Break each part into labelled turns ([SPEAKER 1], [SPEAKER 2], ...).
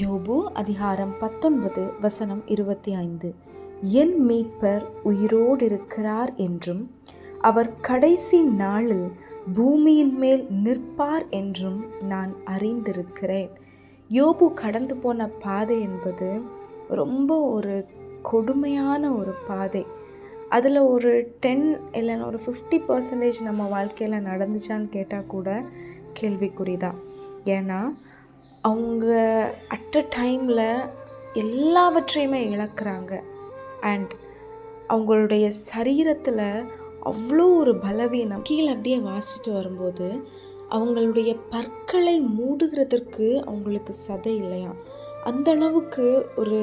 [SPEAKER 1] யோபு அதிகாரம் பத்தொன்பது வசனம் இருபத்தி ஐந்து என் மீட்பர் உயிரோடிருக்கிறார் என்றும் அவர் கடைசி நாளில் பூமியின் மேல் நிற்பார் என்றும் நான் அறிந்திருக்கிறேன். யோபு கடந்து போன பாதை என்பது ரொம்ப ஒரு கொடுமையான ஒரு பாதை. அதில் ஒரு டென் இல்லைன்னா ஒரு ஃபிஃப்டி பர்சன்டேஜ் நம்ம வாழ்க்கையில் நடந்துச்சான்னு கேட்டால் கூட கேள்விக்குறி தான். ஏன்னா அவங்க அட் அ டைமில் எல்லாவற்றையுமே இழக்கிறாங்க. அண்ட் அவங்களுடைய சரீரத்தில் அவ்வளோ ஒரு பலவீனம். கீழே அப்படியே வாசிட்டு வரும்போது அவங்களுடைய பற்களை மூடுகிறதற்கு அவங்களுக்கு சதை இல்லையா? அந்த அளவுக்கு ஒரு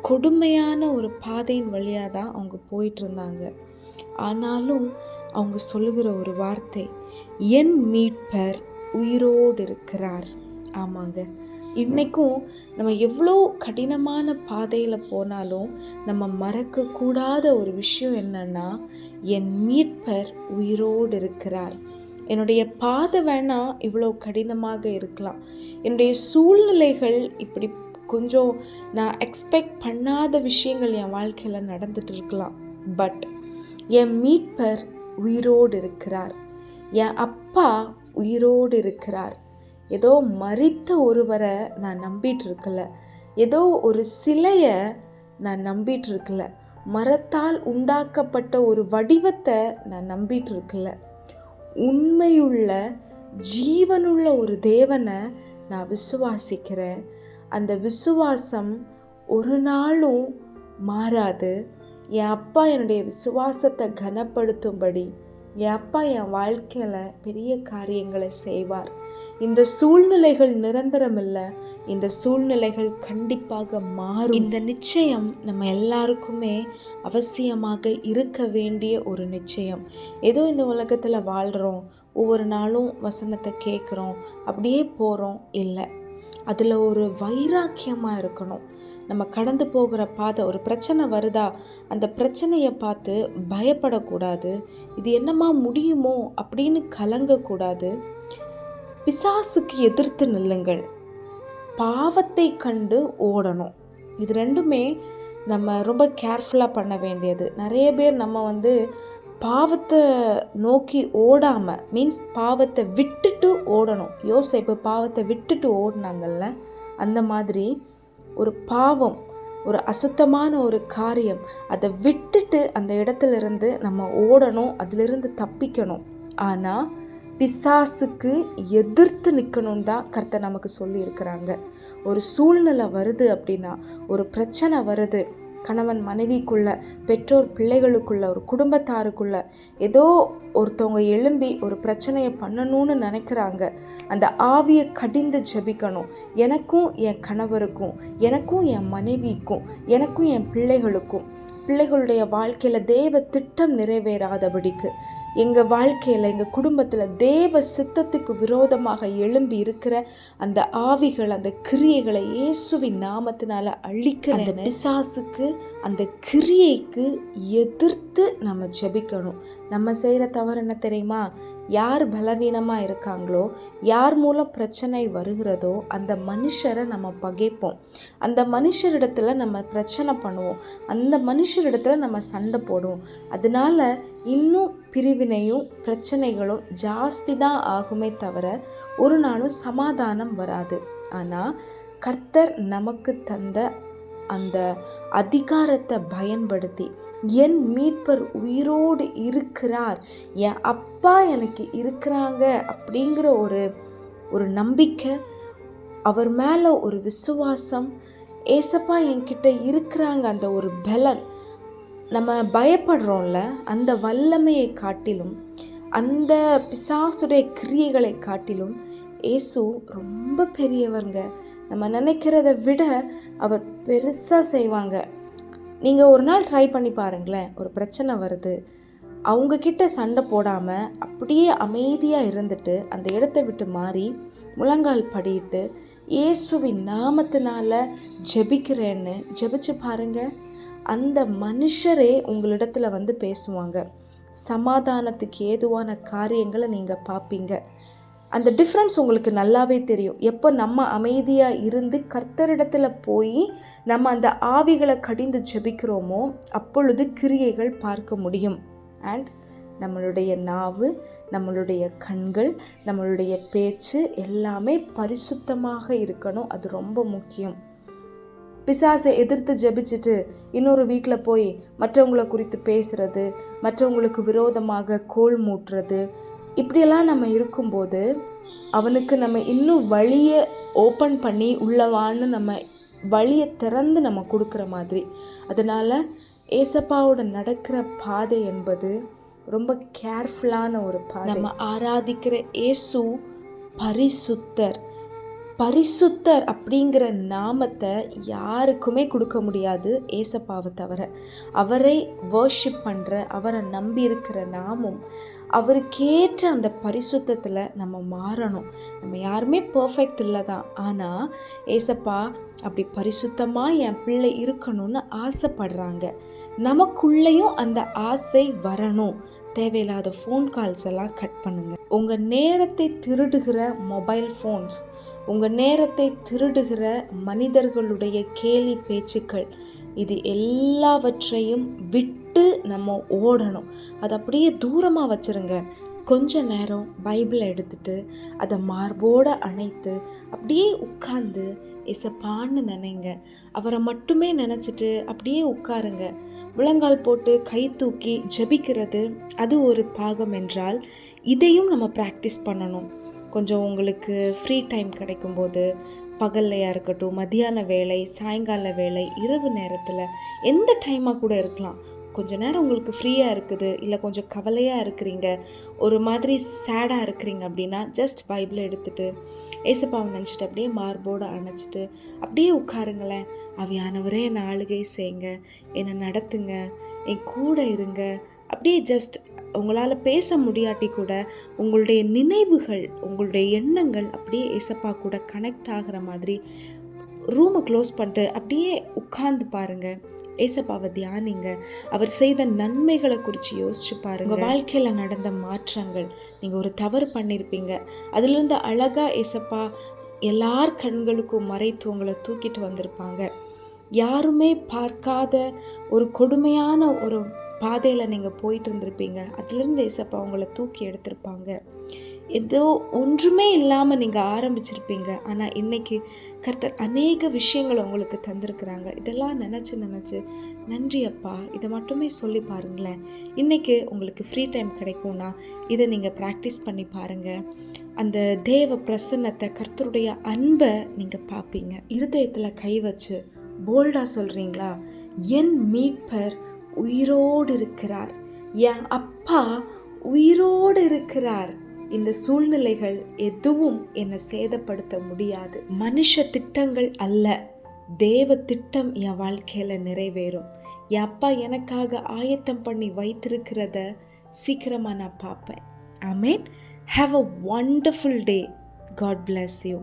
[SPEAKER 1] கொடுமையான ஒரு பாதையின் வழியாக தான் அவங்க போயிட்டு இருந்தாங்க. ஆனாலும் அவங்க சொல்லுகிற ஒரு வார்த்தை என் மீட்பர் உயிரோடு இருக்கிறார். ஆமாங்க. இன்றைக்கும் நம்ம எவ்வளோ கடினமான பாதையில் போனாலும் நம்ம மறக்கக்கூடாத ஒரு விஷயம் என்னன்னா என் மீட்பர் உயிரோடு இருக்கிறார். என்னுடைய பாதை வேணால் இவ்வளோ கடினமாக இருக்கலாம். என்னுடைய சூழ்நிலைகள் இப்படி கொஞ்சம் நான் எக்ஸ்பெக்ட் பண்ணாத விஷயங்கள் என் வாழ்க்கையில் நடந்துட்டு இருக்கலாம். பட் என் மீட்பர் உயிரோடு இருக்கிறார். என் அப்பா உயிரோடு இருக்கிறார். ஏதோ மறித்த ஒருவரை நான் நம்பிட்டு இருக்கல ஏதோ ஒரு சிலையை நான் நம்பிட்டு இருக்கல மரத்தால் உண்டாக்கப்பட்ட ஒரு வடிவத்தை நான் நம்பிட்டு இருக்கல உண்மையுள்ள ஜீவனுள்ள ஒரு தேவனை நான் விசுவாசிக்கிறேன். அந்த விசுவாசம் ஒரு நாளும் மாறாது. என் அப்பா என்னுடைய விசுவாசத்தை கனப்படுத்தும்படி என் அப்பா என் வாழ்க்கையில் பெரிய காரியங்களை செய்வார். இந்த சூழ்நிலைகள் நிரந்தரம் இல்லை இந்த சூழ்நிலைகள் கண்டிப்பாக மாறும். இந்த நிச்சயம் நம்ம எல்லாருக்குமே அவசியமாக இருக்க வேண்டிய ஒரு நிச்சயம். ஏதோ இந்த உலகத்தில் வாழ்கிறோம் ஒவ்வொரு நாளும் வசனத்தை கேட்குறோம் அப்படியே போகிறோம் இல்லை. அதில் ஒரு வைராக்கியமாக இருக்கணும். நம்ம கடந்து போகிற பாதை ஒரு பிரச்சனை வருதா அந்த பிரச்சனையை பார்த்து பயப்படக்கூடாது. இது என்னமா முடியுமோ அப்படின்னு கலங்கக்கூடாது. பிசாசுக்கு எதிர்த்து நில்லுங்கள். பாவத்தை கண்டு ஓடணும். இது ரெண்டுமே நம்ம ரொம்ப கேர்ஃபுல்லாக பண்ண வேண்டியது. நிறைய பேர் நம்ம வந்து பாவத்தை நோக்கி ஓடாமல் மீன்ஸ் பாவத்தை விட்டுட்டு ஓடணும். யோசை இப்போ பாவத்தை விட்டுட்டு ஓடினாங்கல்ல அந்த மாதிரி ஒரு பாவம் ஒரு அசுத்தமான ஒரு காரியம் அதை விட்டுட்டு அந்த இடத்துல இருந்து நம்ம ஓடணும் அதிலிருந்து தப்பிக்கணும். ஆனால் பிசாசுக்கு எதிர்த்து நிற்கணும்னு தான் கர்த்தர் நமக்கு சொல்லி இருக்கிறாங்க ஒரு சூழ்நிலை வருது அப்படின்னா ஒரு பிரச்சனை வருது கணவன் மனைவிக்குள்ள பெற்றோர் பிள்ளைகளுக்குள்ள ஒரு குடும்பத்தாருக்குள்ள ஏதோ ஒருத்தவங்க எழும்பி ஒரு பிரச்சனையை பண்ணணும்னு நினைக்கிறாங்க. அந்த ஆவியை கடிந்து ஜெபிக்கணும். எனக்கும் என் கணவருக்கும் எனக்கும் என் மனைவிக்கும் எனக்கும் என் பிள்ளைகளுக்கும். பிள்ளைகளுடைய வாழ்க்கையில் தேவ திட்டம் நிறைவேறாதபடிக்கு. எங்கள் வாழ்க்கையில் எங்கள் குடும்பத்தில் தேவ சித்தத்துக்கு விரோதமாக எழும்பி இருக்கிற அந்த ஆவிகள் அந்த கிரியைகளை இயேசுவின் நாமத்தினால அழிக்கிற அந்த பிசாசுக்கு அந்த கிரியைக்கு எதிர்த்து நம்ம ஜெபிக்கணும். நம்ம செய்கிற தவறு என்ன தெரியுமா? யார் பலவீனமாக இருக்காங்களோ யார் மூலம் பிரச்சனை வருகிறதோ அந்த மனுஷரை நம்ம பகைப்போம். அந்த மனுஷரிடத்தில் நம்ம பிரச்சனை பண்ணுவோம். அந்த மனுஷரிடத்தில் நம்ம சண்டை போடுவோம். அதனால இன்னும் பிரிவினையும் பிரச்சனைகளும் ஜாஸ்தி தான் ஆகுமே தவிர ஒரு நாளும் சமாதானம் வராது. ஆனால் கர்த்தர் நமக்கு தந்த அந்த அதிகாரத்தை பயன்படுத்தி என் மீட்பர் உயிரோடு இருக்கிறார். என் அப்பா எனக்கு இருக்கிறாங்க. அப்படிங்கிற ஒரு ஒரு நம்பிக்கை அவர் மேலே ஒரு விசுவாசம் ஏசப்பா என்கிட்ட இருக்கிறாங்க அந்த ஒரு பலன். நம்ம பயப்படுறோம்ல அந்த வல்லமையை காட்டிலும் அந்த பிசாசுடைய கிரியைகளை காட்டிலும் ஏசு ரொம்ப பெரியவருங்க. நம்ம நினைக்கிறத விட அவர் பெருசாக செய்வாங்க. நீங்கள் ஒரு நாள் ட்ரை பண்ணி பாருங்களேன் ஒரு பிரச்சனை வருது. அவங்கக்கிட்ட சண்டை போடாமல் அப்படியே அமைதியாக இருந்துட்டு அந்த இடத்த விட்டு மாறி முழங்கால் படிட்டு இயேசுவின் நாமத்தினால ஜெபிக்கிறேன்னு ஜெபிச்சு பாருங்க. அந்த மனுஷரே உங்களிடத்துல வந்து பேசுவாங்க. சமாதானத்துக்கு ஏதுவான காரியங்களை நீங்கள் பார்ப்பீங்க அந்த டிஃப்ரென்ஸ் உங்களுக்கு நல்லாவே தெரியும். எப்போ நம்ம அமைதியாக இருந்து கர்த்தரிடத்தில் போய் நம்ம அந்த ஆவிகளை கடிந்து ஜெபிக்கிறோமோ அப்பொழுது கிரியைகள் பார்க்க முடியும். அண்ட் நம்மளுடைய நாவு நம்மளுடைய கண்கள் நம்மளுடைய பேச்சு எல்லாமே பரிசுத்தமாக இருக்கணும். அது ரொம்ப முக்கியம். பிசாசை எதிர்த்து ஜெபிச்சுட்டு இன்னொரு வீட்டில் போய் மற்றவங்களை குறித்து பேசுறது மற்றவங்களுக்கு விரோதமாக கோல் மூட்டுறது இப்படியெல்லாம் நம்ம இருக்கும்போது அவனுக்கு நம்ம இன்னும் வழியை ஓப்பன் பண்ணி உள்ளவான்னு நம்ம வழியை திறந்து நம்ம கொடுக்குற மாதிரி. அதனால் ஏசப்பாவோட நடக்கிற பாதை என்பது ரொம்ப கேர்ஃபுல்லான ஒரு பாதை. நம்ம ஆராதிக்கிற ஏசு பரிசுத்தர். பரிசுத்தர் அப்படிங்கிற நாமத்தை யாருக்குமே கொடுக்க முடியாது ஏசப்பாவை தவிர. அவரை வர்ஷிப் பண்ணுற அவரை நம்பி இருக்கிற நாமும் அவருக்கேற்ற அந்த பரிசுத்தத்தில் நம்ம மாறணும். நம்ம யாருமே பர்ஃபெக்ட் இல்லை தான் ஆனால் ஏசப்பா அப்படி பரிசுத்தமாக என் பிள்ளை இருக்கணும்னு ஆசைப்படுறாங்க. நமக்குள்ளேயும் அந்த ஆசை வரணும். தேவையில்லாத ஃபோன் கால்ஸ் எல்லாம் கட் பண்ணுங்கள் உங்கள் நேரத்தை திருடுகிற மொபைல் ஃபோன்ஸ் உங்கள் நேரத்தை திருடுகிற மனிதர்களுடைய கேலி பேச்சுக்கள். இது எல்லாவற்றையும் விட்டு நம்ம ஓடணும். அதை அப்படியே தூரமாக வச்சுருங்க. கொஞ்ச நேரம் பைபிளை எடுத்துட்டு அதை மார்போடு அணைத்து அப்படியே உட்கார்ந்து இசப்பான்னு நினைங்க. அவரை மட்டுமே நினச்சிட்டு அப்படியே உட்காருங்க. முழங்கால் போட்டு கை தூக்கி ஜெபிக்கிறது அது ஒரு பாகம் என்றால் இதையும் நம்ம ப்ராக்டிஸ் பண்ணணும். கொஞ்சம் உங்களுக்கு ஃப்ரீ டைம் கிடைக்கும்போது பகல்லையாக இருக்கட்டும் மதியான வேலை சாயங்கால வேலை இரவு நேரத்தில் எந்த டைமாக கூட இருக்கலாம். கொஞ்ச நேரம் உங்களுக்கு ஃப்ரீயாக இருக்குது இல்லை கொஞ்சம் கவலையாக இருக்கிறீங்க ஒரு மாதிரி சேடாக இருக்கிறீங்க அப்படின்னா ஜஸ்ட் பைபிளை எடுத்துட்டு ஏசப்பாவை நினச்சிட்டு அப்படியே மார்போடு அணைச்சிட்டு அப்படியே உட்காருங்களேன். அவையானவரே நாளுகை செய்யுங்க என்னை நடத்துங்க என் கூட இருங்க அப்படியே ஜஸ்ட் உங்களால் பேச முடியாட்டி கூட உங்களுடைய நினைவுகள் உங்களுடைய எண்ணங்கள் அப்படியே ஏசப்பா கூட கனெக்ட் ஆகிற மாதிரி ரூமை க்ளோஸ் பண்ணிட்டு அப்படியே உட்கார்ந்து பாருங்கள் ஏசப்பாவை தியானிங்க. அவர் செய்த நன்மைகளை குறித்து யோசிச்சு பாருங்க. வாழ்க்கையில் நடந்த மாற்றங்கள் நீங்கள் ஒரு தவறு பண்ணியிருப்பீங்க அதுலேருந்து அழகாக ஏசப்பா எல்லார் கண்களுக்கும் மறைத்து உங்களை தூக்கிட்டு வந்திருப்பாங்க. யாருமே பார்க்காத ஒரு கொடுமையான ஒரு பாதையில் நீங்கள் போயிட்டு இருந்திருப்பீங்க. அதுலேருந்து ஏசப்பா உங்களை தூக்கி எடுத்திருப்பாங்க. ஏதோ ஒன்றுமே இல்லாமல் நீங்கள் ஆரம்பிச்சிருப்பீங்க. ஆனால் இன்றைக்கி கர்த்தர் அநேக விஷயங்கள் உங்களுக்கு தந்திருக்கிறாங்க. இதெல்லாம் நினச்சி நினச்சி நன்றி அப்பா இதை மட்டுமே சொல்லி பாருங்களேன். இன்றைக்கி உங்களுக்கு ஃப்ரீ டைம் கிடைக்கும்னா இதை நீங்கள் ப்ராக்டிஸ் பண்ணி பாருங்கள் அந்த தேவ பிரசன்னத்தை கர்த்தருடைய அன்பை நீங்கள் பார்ப்பீங்க. இருதயத்தில் கை வச்சு போல்டாக சொல்கிறீங்களா என் மீட்பர் உயிரோடு இருக்கிறார் என் அப்பா உயிரோடு இருக்கிறார் இந்த சூழ்நிலைகள் எதுவும் என்னை சேதப்படுத்த முடியாது. மனுஷ திட்டங்கள் அல்ல. தேவ திட்டம் என் வாழ்க்கையில் நிறைவேறும். என் அப்பா எனக்காக ஆயத்தம் பண்ணி வைத்திருக்கிறத சீக்கிரமாக நான் பார்ப்பேன். I mean have a wonderful day God bless you